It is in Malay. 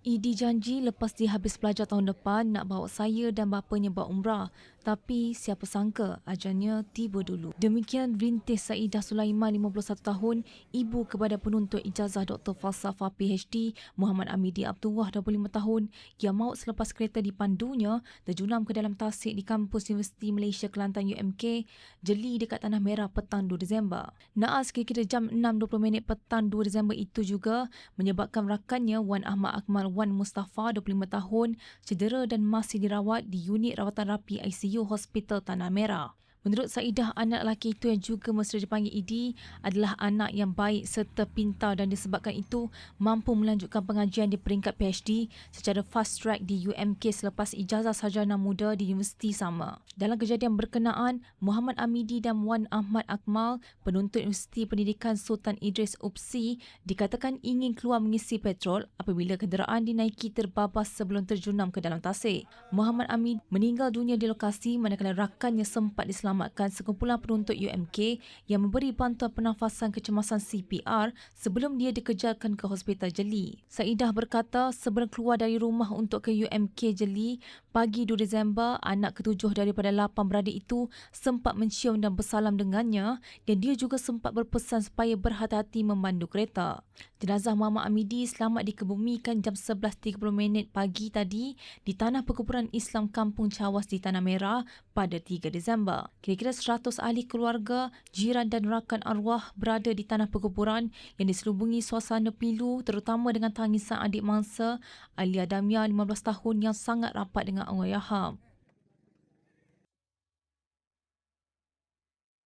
Idi janji lepas dia habis belajar tahun depan nak bawa saya dan bapanya buat umrah. Tapi siapa sangka ajalnya tiba dulu. Demikian rintis Saidah Sulaiman 51 tahun, ibu kepada penuntut ijazah Dr. Falsafah PhD Muhammad Amidi Abdullah 25 tahun yang maut selepas kereta dipandunya terjunam ke dalam tasik di kampus Universiti Malaysia Kelantan UMK jeli dekat Tanah Merah petang 2 Disember. Naas kira-kira jam 6.20 minit petang 2 Disember itu juga menyebabkan rakannya Wan Ahmad Akmal Wan Mustafa 25 tahun cedera dan masih dirawat di unit rawatan rapi ICU Hospital Tanah Merah. Menurut Saidah, anak lelaki itu yang juga mesra dipanggil Idi adalah anak yang baik serta pintar dan disebabkan itu mampu melanjutkan pengajian di peringkat PhD secara fast track di UMK selepas ijazah sarjana muda di universiti sama. Dalam kejadian berkenaan, Muhammad Amidi dan Wan Ahmad Akmal, penuntut Universiti Pendidikan Sultan Idris UPSI, dikatakan ingin keluar mengisi petrol apabila kenderaan dinaiki terbabas sebelum terjunam ke dalam tasik. Muhammad Amid meninggal dunia di lokasi manakala rakannya sempat diselamatkan diselamatkan sekumpulan penuntut UMK yang memberi bantuan pernafasan kecemasan CPR sebelum dia dikejarkan ke Hospital Jeli. Saidah berkata sebelum keluar dari rumah untuk ke UMK Jeli pagi 2 Disember, anak ketujuh daripada lapan beradik itu sempat mencium dan bersalam dengannya dan dia juga sempat berpesan supaya berhati-hati memandu kereta. Jenazah Muhammad Amidi selamat dikebumikan jam 11.30 minit pagi tadi di Tanah Perkuburan Islam Kampung Cawas di Tanah Merah pada 3 Disember. Kira-kira 100 ahli keluarga, jiran dan rakan arwah berada di tanah perkuburan yang diselubungi suasana pilu terutama dengan tangisan adik mangsa Alia Damia 15 tahun yang sangat rapat dengan Ayaha.